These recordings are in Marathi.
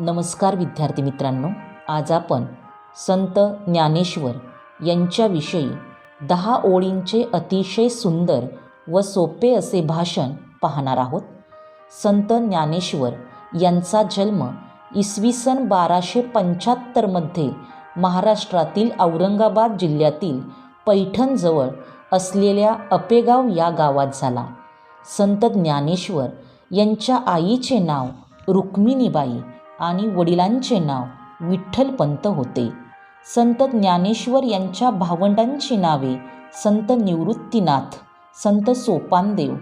नमस्कार विद्यार्थी मित्रांनो आज आपण संत ज्ञानेश्वर यांच्याविषयी दहा ओळींचे अतिशय सुंदर व सोपे असे भाषण पाहणार आहोत. संत ज्ञानेश्वर यांचा जन्म इसवी सन बाराशे पंच्याहत्तरमध्ये महाराष्ट्रातील औरंगाबाद जिल्ह्यातील पैठणजवळ असलेल्या अपेगाव या गावात झाला. संत ज्ञानेश्वर यांच्या आईचे नाव रुक्मिणीबाई आणि वडिलांचे नाव विठ्ठलपंत होते. संत ज्ञानेश्वर यांच्या भावंडांची नावे संत निवृत्तीनाथ संत सोपानदेव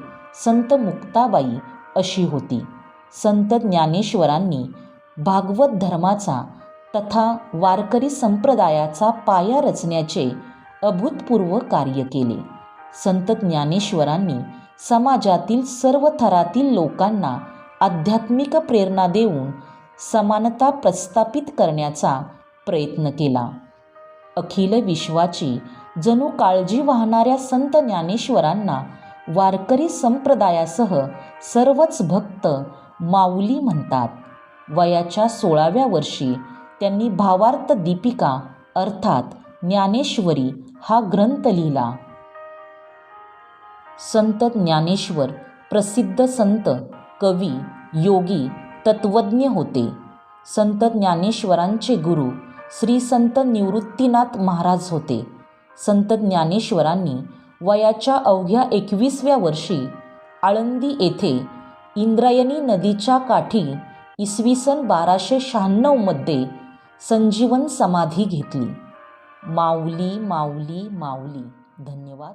संत मुक्ताबाई अशी होती. संत ज्ञानेश्वरांनी भागवत धर्माचा तथा वारकरी संप्रदायाचा पाया रचण्याचे अभूतपूर्व कार्य केले. संत ज्ञानेश्वरांनी समाजातील सर्व थरातील लोकांना आध्यात्मिक प्रेरणा देऊन समानता प्रस्थापित करण्याचा प्रयत्न केला. अखिल विश्वाची जणू काळजी वाहणाऱ्या संत ज्ञानेश्वरांना वारकरी संप्रदायासह सर्वच भक्त माऊली म्हणतात. वयाच्या सोळाव्या वर्षी त्यांनी भावार्थ दीपिका अर्थात ज्ञानेश्वरी हा ग्रंथ लिहिला. संत ज्ञानेश्वर प्रसिद्ध संत कवी योगी तत्वज्ञ होते. संत ज्ञानेश्वरांचे गुरु श्री संत निवृत्तीनाथ महाराज होते. संत ज्ञानेश्वरांनी वयाच्या अवघ्या एकवीसव्या वर्षी आळंदी येथे इंद्रायणी नदीच्या काठी इसवी सन बाराशे शहाण्णवमध्ये संजीवन समाधी घेतली. माऊली माऊली माऊली. धन्यवाद.